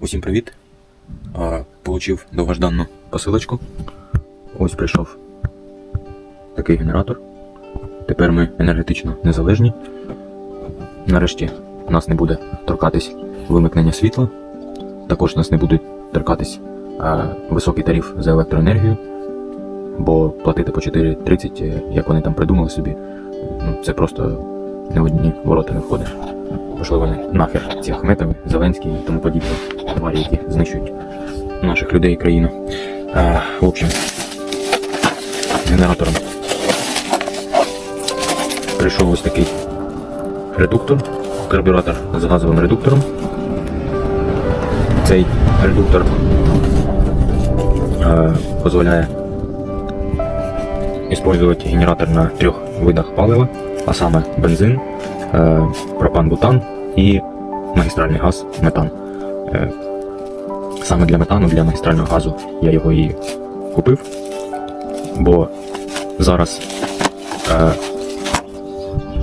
Усім привіт. Получив довгожданну посилочку. Ось прийшов такий генератор. Тепер ми енергетично незалежні. Нарешті нас не буде торкатись вимикнення світла. Також нас не буде торкатись а, високий тариф за електроенергію. Бо платити по 4,30, е, як вони там придумали собі, ну, це просто не одні ворота не входить. Пошли вони нахер ці Ахметови, Зеленський і тому подібні тварі, які знищують наших людей і країну. А, в общем, генератором прийшов ось такий редуктор, карбюратор з газовим редуктором. Цей редуктор а, дозволяє использовать генератор на трех видах палива, а саме бензин, е, пропан-бутан і магістральний газ метан. Е, Саме для метану, для магістрального газу я його і купив, бо зараз е,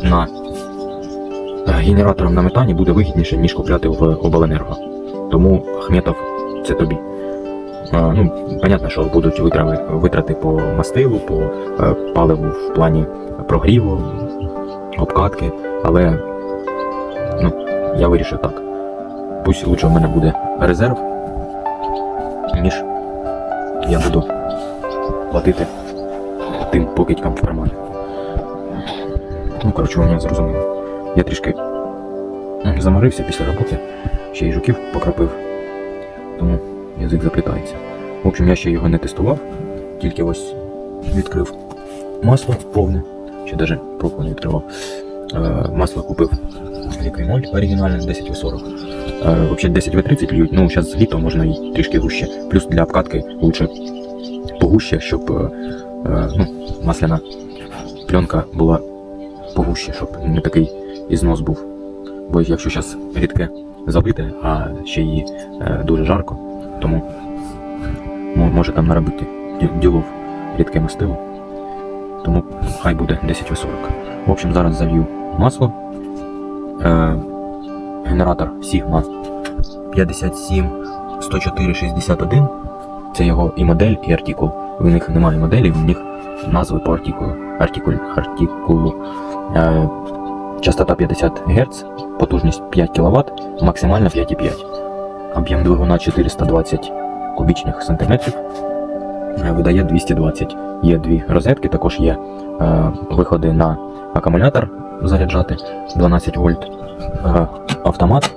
на генератором на метані буде вигідніше, ніж купляти в обленерго. Тому Ахметов це тобі. Е, Ну, понятно, що будуть витрати, витрати по мастилу, по паливу в плані прогріву, обкатки, але ну, я вирішив так. Пусть лучше в мене буде резерв, ніж я буду платити тим покидькам в кармані. Ну, коротше, ви мене зрозуміли. Я трішки заморився після роботи, ще й жуків покрапив, тому язик заплітається. В общем, я ще його не тестував, тільки ось відкрив масло повне, ще навіть пробку не відкривав. Е, масло купив Ліквімоль оригінальне 10В40. Е, Взагалі 10В30 льють, ну зараз літо можна і трішки гуще. Плюс для обкатки лучше погуще, щоб е, ну, масляна пленка була погуще, щоб не такий ізнос був. Бо якщо зараз рідке забите, а ще її дуже жарко, тому може там наробити ді- ділов рідке мастило. Тому хай буде 10В40. В общем, зараз залью масло. Е, генератор Sigma 57 104 61. Це його і модель, і артикул. В них немає моделі, в них назви по артикулу. Артикуль, артикулу. Е, частота 50 Гц, потужність 5 кВт, максимально 5,5. Об'єм двигуна 420 кубічних сантиметрів. Е, Видає 220. Є дві розетки, також є е, виходи на акумулятор заряджати 12 вольт, е, автомат,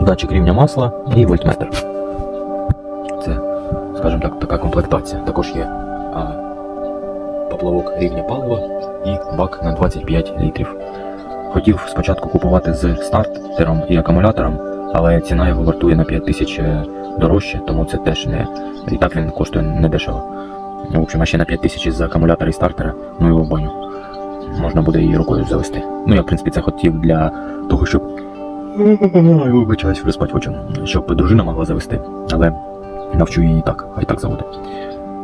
датчик рівня масла і вольтметр. Це, скажімо так, така комплектація. Також є е, поплавок рівня палива і бак на 25 літрів. Хотів спочатку купувати з стартером і акумулятором, але ціна його вартує на 5 тисяч е, дорожче, тому це теж не. І так він коштує недешево. В общем, ще на 5 тисяч з акумулятора і стартера, ну його в баню. Можна буде її рукою завести. Ну, я, в принципі, це хотів для того, щоб. Вибачаюсь, спать хочу. Щоб дружина могла завести. Але навчу її так, хай так заводить.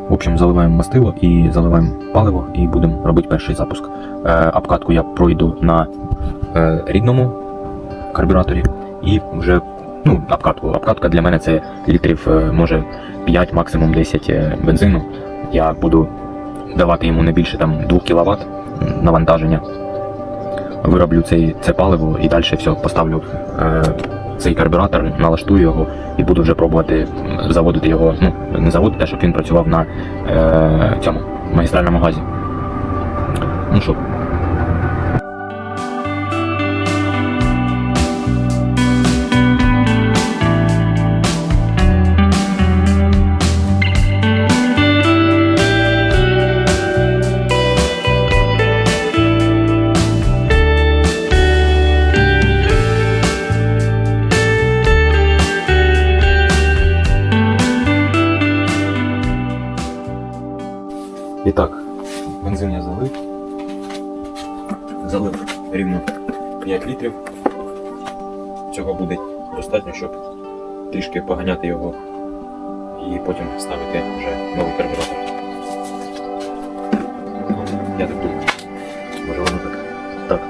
В общем, заливаємо мастило і заливаємо паливо і будемо робити перший запуск. Е, обкатку я пройду на е, рідному карбюраторі і вже ну, обкатку. Обкатка для мене це літрів, е, може 5, максимум 10 е, бензину. Я буду давати йому не більше там 2 кВт навантаження. Вироблю цей, це паливо і далі все поставлю е, цей карбюратор, налаштую його і буду вже пробувати заводити його, ну, не заводити, а щоб він працював на е, цьому магістральному газі. Ну що, І так, бензин я залив. Залив рівно 5 літрів. Цього буде достатньо, щоб трішки поганяти його і потім ставити вже новий карбюратор. Я так думаю. Може воно так. Так.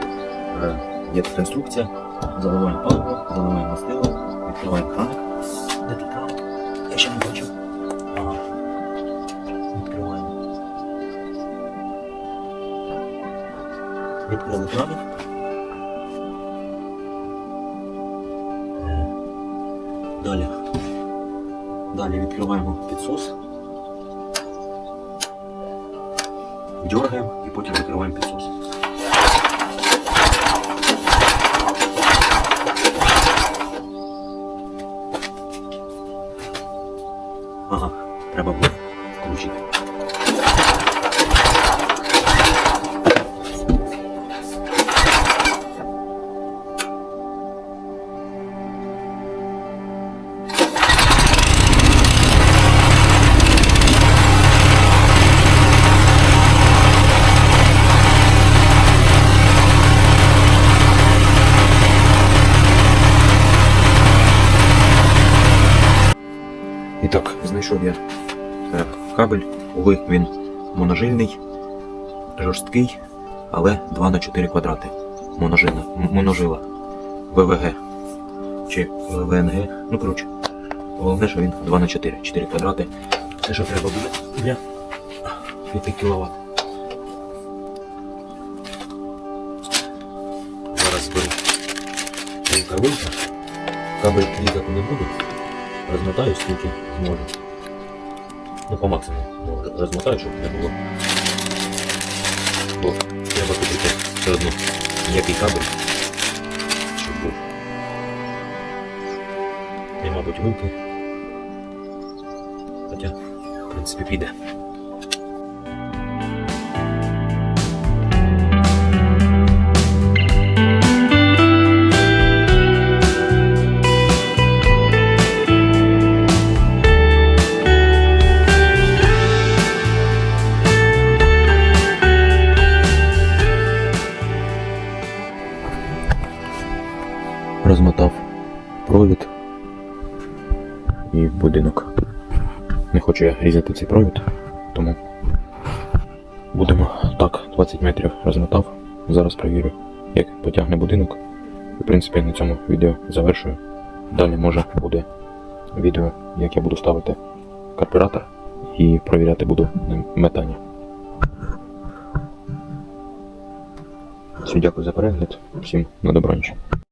е, Є тут інструкція. Заливаємо паливо, заливаємо мастило, Відкриваємо краник. Відкрили. Е, Далі. Далі відкриваємо підсос. Дергаємо і потім закриваємо підсос. Ага, треба було включити. Так, знайшов я е, кабель. Уви він моножильний, жорсткий, але 2 на 4 квадрати. Моножила. Моножила. ВВГ. Чи ВВНГ. Ну, коротше. Головне, що він 2 на 4. 4 квадрати. Це що треба буде для 5 кВт. Зараз зберу рукавинка. Кабель різати не буду. Розмотаю скільки зможу. Ну, по максимуму ну, розмотаю, щоб не було. Бо треба купити все одно м'який кабель, щоб був. І, мабуть, вилки. Хоча, в принципі, піде. Провід і будинок. Не хочу я різати цей провід, тому будемо так, 20 метрів розмотав. Зараз перевірю, як потягне будинок. В принципі, на цьому відео завершую. Далі може буде відео, як я буду ставити карбюратор і провіряти буду метання. Всім дякую за перегляд, всім на добраніч.